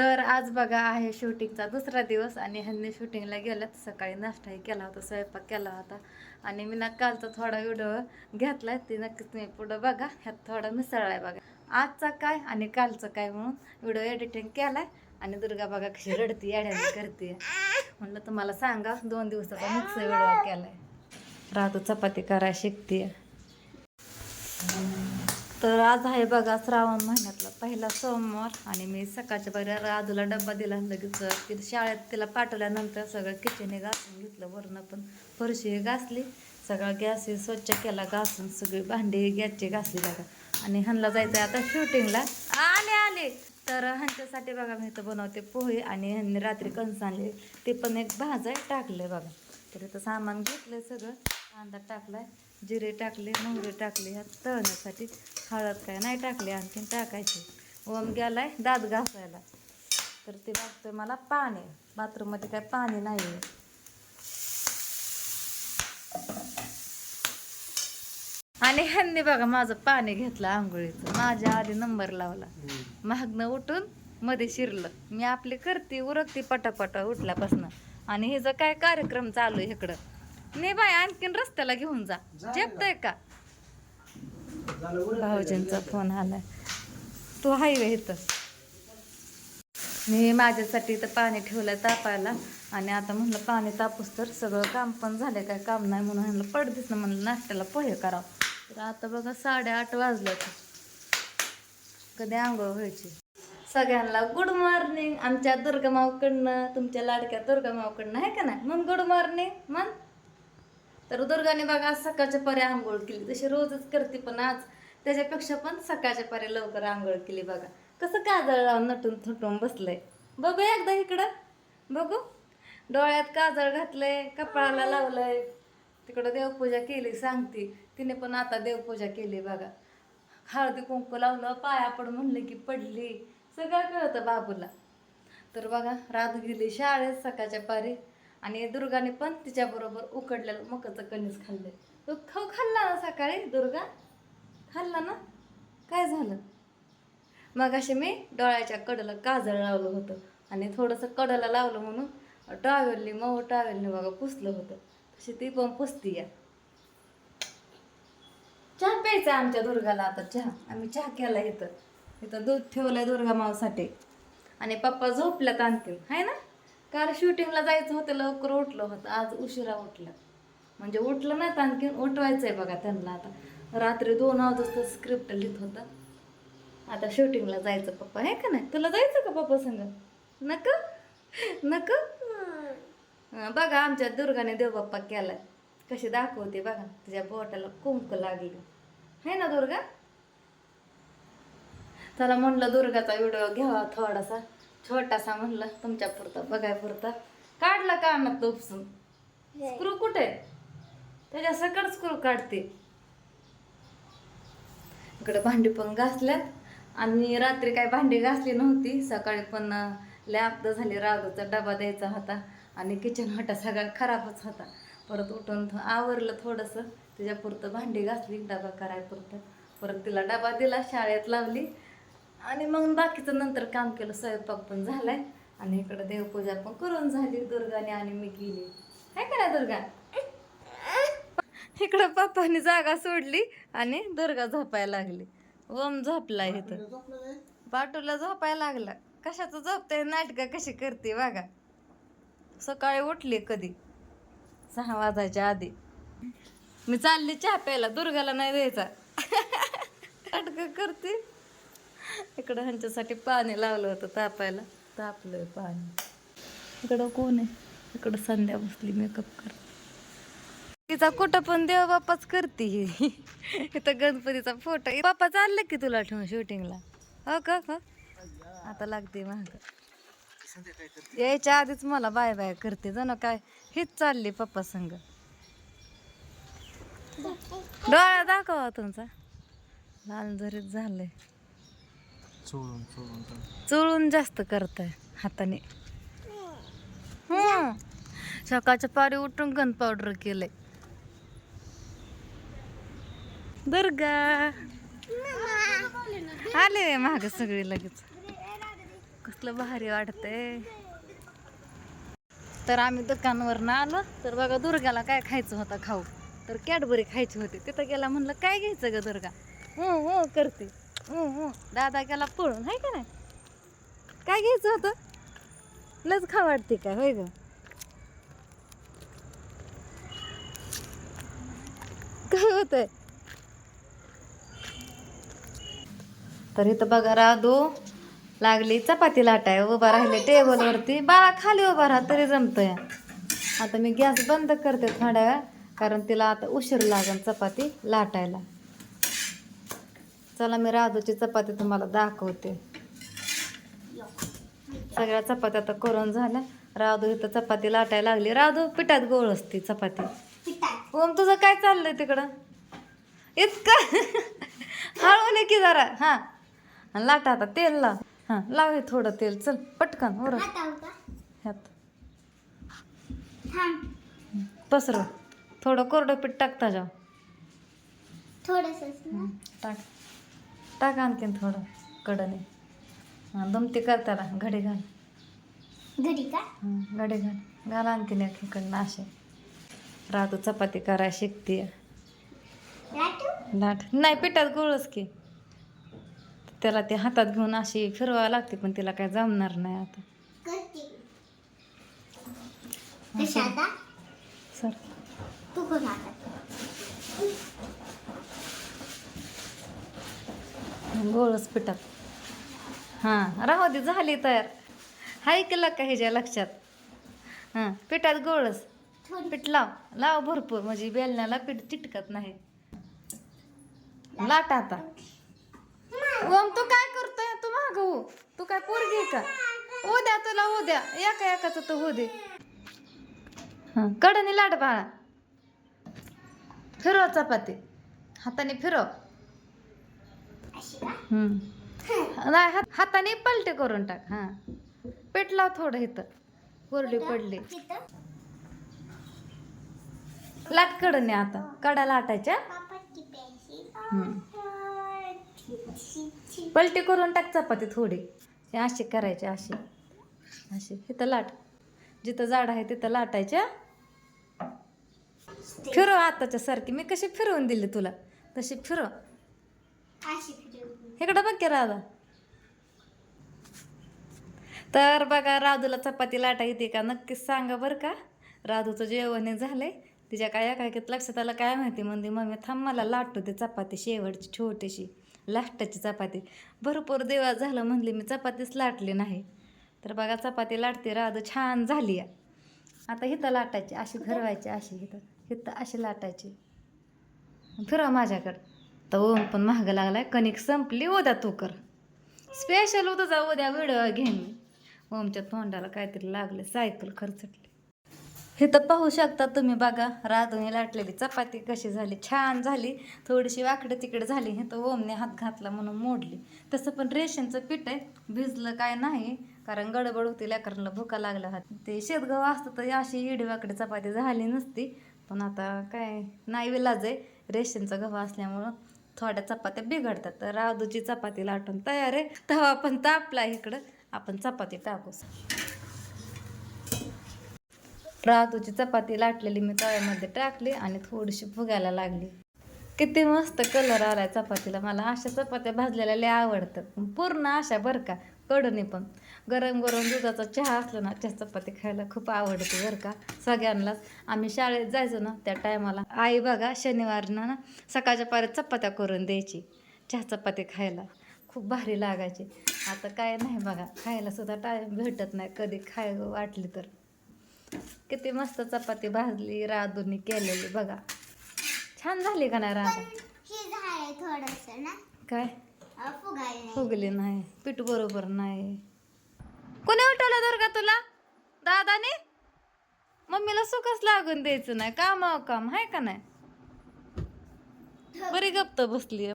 तर आज बघा आहे शूटिंगचा दुसरा दिवस आणि ह्यांनी शूटिंगला गेल्यात सकाळी नाश्ताही केला होता स्वयंपाक केला होता. आणि मी ना कालचा थोडा व्हिडिओ आहे ते नक्कीच तुम्ही पुढं बघा ह्यात थोडा आहे बघा. आजचा काय आणि कालचं काय म्हणून व्हिडिओ एडिटिंग केलाय आणि दुर्गा बघा कशी रडती येड्याने करते. म्हणलं तुम्हाला सांगा दोन दिवसाचा मिक्स व्हिडिओ केलाय. राहतो चपाती करायला शिकते तर आज आहे बघा श्रावण महिन्यातला पहिला सोमवार आणि मी सकाळच्या बऱ्या राजूला डब्बा दिला लगेच ती शाळेत तिला पाठवल्यानंतर सगळं किचन घासून घेतलं वरनं पण फरशी घासली सगळा गॅस हे स्वच्छ केला घासून सगळी भांडी गॅसची घासली बघा. आणि ह्यांना जायचं आहे आता शूटिंगला आले आले. तर ह्यांच्यासाठी बघा मी इथं बनवते पोहे आणि ह्यांनी रात्री कणस आणले. ते पण एक भाजाय टाकले बघा. तर इथं सामान घेतलं सगळं. कांदा टाकलाय. जिरे टाकले मोहरे टाकले ह्या तळण्यासाठी हळद काय नाही टाकले आणखीन टाकायची. ओम गेलाय दात घासायला. तर ते बघतोय मला पाणी. बाथरूममध्ये काय पाणी नाही आहे आणि ह्यांनी बघा माझं पाणी घेतलं आंघोळीचं. माझ्या आधी नंबर लावला. महागनं उठून मध्ये शिरलं. मी आपली करते उरकते पटापटा उठल्यापासून. आणि हे जर काय कार्यक्रम चालू आहे इकडं नाही बाय आणखीन रस्त्याला घेऊन जा. झेपतय का? भाऊजींचा फोन आलाय. तू हाय वे इथं. मी माझ्यासाठी इथं पाणी ठेवलंय तापायला. आणि आता म्हणलं पाणी तापूस तर सगळं काम पण झालं काय काम नाही म्हणून म्हणलं पडतीस ना म्हणलं नाश्त्याला पोहे करावं. तर आता बघा साडेआठ वाजलं कधी आंघोळ व्हायची? सगळ्यांना गुड मॉर्निंग आमच्या दुर्गा मावकडनं तुमच्या लाडक्या दुर्गा मावकडनं आहे का नाही? मग गुड मॉर्निंग मग तर दुर्गाने बघा आज सकाळच्या पारी आंघोळ केली. तशी रोजच करते पण आज त्याच्यापेक्षा पण सकाळच्या पारी लवकर आंघोळ केली बघा. कसं काजळ लावून नटून थुटून बसलंय. बघू एकदा इकडं. बघू. डोळ्यात काजळ घातलंय कपाळाला लावलंय. तिकडं देवपूजा केली सांगते. तिने पण आता देवपूजा केली बघा. हळदी कुंकू लावलं पाया पड म्हणलं की पडली. सगळं कळतं बाबूला. तर बघा रात गेली शाळेत सकाळच्या पारी. आणि दुर्गाने पण तिच्याबरोबर उकडलेलं मकाचं कणीस खाल्लं तो खाऊ खाल्ला ना सकाळी दुर्गा? खाल्ला ना? काय झालं? मग असे मी डोळ्याच्या कडेला काजळ लावलं होतं आणि थोडंसं कडेला लावलं म्हणून टावेलनी मऊ टावेलने बघा पुसलं होतं. तशी ती पण पुसती या. चहा प्यायचा आमच्या दुर्गाला आता चहा. आम्ही चहा केला इथं. इथं दूध ठेवलं दुर्गा मावसाठी. आणि पप्पा झोपल्यात आणखीन. आहे ना? काल शूटिंगला जायचं होतं लवकर उठलं होतं. आज उशिरा उठलं. म्हणजे उठलं नाहीत आणखीन उठवायचंय बघा त्यांना आता. रात्री दोन वाजता स्क्रिप्ट लिहित होतं. आता शूटिंगला जायचं पप्पा आहे का नाही? तुला जायचं का पप्पा संग? नक? नक? बघा आमच्या दुर्गाने देवबाप्पा केलाय. कशी दाखवते बघा तिच्या बोटाला कुंक लागली. है ना दुर्गा? चला म्हणलं दुर्गाचा व्हिडिओ घ्यावा थोडासा. छोटासा म्हणलं तुमच्या पुरता बघाय पुरता. काढला कानात उपसून? स्क्रू कुठे? त्याच्या सकट स्क्रू काढते. इकडे भांडी पण घासल्यात. आणि रात्री काय भांडी घासली नव्हती. सकाळी पण लॅब झाली रागूचा डबा द्यायचा होता. आणि किचन हटा सगळा खराबच होता. परत उठून आवरलं थोडंसं. तिच्यापुरतं भांडी घासली डबा करायपुरतं. परत तिला डबा दिला शाळेत लावली. आणि मग बाकीचं नंतर काम केलं स्वयंपाक पण झालाय. आणि इकडं देवपूजा पण करून झाली दुर्गाने आणि मी केली. आहे का ना दुर्गा? इकडं पप्पाने जागा सोडली आणि दुर्गा झोपायला लागली. ओम झोपला इथं बाटूला झोपायला लागला. कशाचं झोपतंय? नाटकं कशी करते बघा. सकाळी उठली कधी? सहा वाजायच्या आधी. मी चालली चहा प्यायला. दुर्गाला नाही द्यायचा. नाटकं करते. इकडं ह्यांच्यासाठी पाणी लावलं होतं तापायला. तापलंय पाणी. इकडं कोण आहे? इकडं संध्या बसली मेकअप कर. तिचा कुठं पण देव बाप्पाच करते ही. इथं गणपतीचा फोटो बाप्पा चाललं की तुला ठेवून शूटिंगला हो का हो? आता लागते महाग यायच्या आधीच मला बाय बाय करते. जण काय हीच चालली पप्पा संग. डोळा दाखवा तुमचा. लाल जरीत झालंय. चोळून चोळून चोळून जास्त करताय हाताने. सकाळच्या पारी उठून गन पावडर केलंय. दुर्गा. आले माग सगळे लगेच. कसलं भारी वाटतंय. तर आम्ही दुकानवर आलो तर बघा दुर्गाला काय खायचं होतं खाऊ. तर कॅडबरी खायची होती. तिथं गेला म्हणलं काय घ्यायचं ग दुर्गा? हो हो करते. दादा गेला पळून आहे का नाही? काय घ्यायचं होतं? लच खा वाटते काय होय ग? काय होतंय? तर इथं बघा राधू लागली चपाती लाटाय उभा राहिले टेबलवरती. बाळा खाली उभा राहा तरी जमतंय. आता मी गॅस बंद करते थोड्या वेळ कारण तिला आता उशीर लागेल चपाती लाटायला. चला मी राधूची चपाती तुम्हाला दाखवते. सगळ्या चपात्या आता करून झाल्या. राधू इथं चपाती लाटायला लागली. राधू पिठात गोळ असते चपाती. ओम तुझं काय चाललंय तिकडं? इतकं? हळवले की जरा. हा. लाटा आता तेल लाव हा लाव हे थोडं तेल. चल पटकन वर ह्यात. पसरव. थोडं कोरडं पीठ टाक त्याच्यावर थोडस टाक. टाक आणखीन थोडं कडने. हां दमती कर त्याला? घडी घाल. घरी का? हं, घडी घाल. घाल आणखीन एक इकडनं असे. राहतो चपाती करायला शिकते लाटू लाट नाही पिठात गोळच की. त्याला ते हातात घेऊन अशी फिरवावं लागते पण तिला काय जमणार नाही आता. करते. कशा आता सर. तू कोण आता? गोळच पिठात हां राहू दे झाली तयार. हाय केलं का ह्याच्या लक्षात. हां पिठात गोळच थोडी. पीठ लाव. लाव भरपूर म्हणजे बेलण्याला पीठ चिटकत नाही. लाट आता. ओम तू काय करतोय? तू माग हो तू काय पोरगी का? उद्या तुला उद्या एका एकाचं तू हो दे. हां कडनी लाट बाळा. फिरव चपाती. हाताने फिरव. नाही हात हाताने पलटे करून टाक हां. पीठ लाव थोडं इथं. कोरडी पडली. तिथं लाट कडने आता. कडा लाटायच्या. पलटी करून टाक चपाती थोडी. हे अशी करायची अशी. अशी. इथं लाट. जिथं जाड आहे तिथं लाटायच्या. फिरव आताच्या सारखी. मी कशी फिरवून दिली तुला? तशी फिरव. इकडं बघ की राधा. तर बघा राधूला चपाती लाटा येते का? नक्कीच सांगा बरं का? राधूचं जेवण हे झालंय. तिच्या काय एकाकीत लक्षात आलं काय माहिती? म्हणजे मम्मी थांब मला लाटतो ते चपाती शेवटची छोटीशी लास्टाची चपाती. भरपूर दिवस झालं म्हणली मी चपातीच लाटली नाही. तर बघा चपाती लाटते राधू छान झाली आता हिथं लाटायची अशी फिरवायची अशी हिथं हिथं अशी लाटायची. फिरव माझ्याकडं. तर ओम पण महाग लागलाय कणिक संपली उद्या तू कर. स्पेशल तुझा उद्या व्हिडिओ घेईन मी. ओमच्या तोंडाला काहीतरी लागलं सायकल खरचटली. हे तर पाहू शकता तुम्ही बघा राधुनी लाटलेली चपाती कशी झाली छान झाली. थोडीशी वाकडे तिकडे झाली हे तर ओमने हात घातला म्हणून मोडली. तसं पण रेशनचं पीठ आहे भिजलं काय नाही कारण गडबड होती लेकरांना भुका लागला हात ते शेतगाव असतं तर अशी इडी वाकडी चपाती झाली नसती. पण आता काय नाही विलाज आहे रेशनचा गव्हा असल्यामुळं थोड्या चपात्या बिघडतात. तर राधूची चपाती लाटून तयार आहे. तवा पण तापला इकडं. आपण चपाती टाकू. राधूची चपाती लाटलेली मी तव्यामध्ये टाकली आणि थोडीशी फुगायला लागली. किती मस्त कलर आलाय चपातीला. मला अशा चपात्या भाजलेल्या लय आवडतात. पण पूर्ण अशा बरं का. कडून पण. गरम गरम दुधाचा चहा असला ना चहा चपाती खायला खूप आवडते बरं का. सगळ्यांनाच. आम्ही शाळेत जायचो ना त्या टायमाला. आई बघा शनिवारनं ना सकाळच्या पाऱ्यात चपात्या करून द्यायची चहा चपाती खायला. खूप भारी लागायची. आता काय नाही बघा खायला सुद्धा टाईम भेटत नाही कधी खाय वाटली तर. किती मस्त चपाती भाजली राधूनी केलेली बघा. छान झाली का नाही राधा? काय. फुगली नाही. पीठ बरोबर नाही. कोणी उठवलं दुर्गा तुला? दादाने? मम्मीला सुखच लागून द्यायचं नाही. काम काम आहे का नाही? बरी गप्त बसली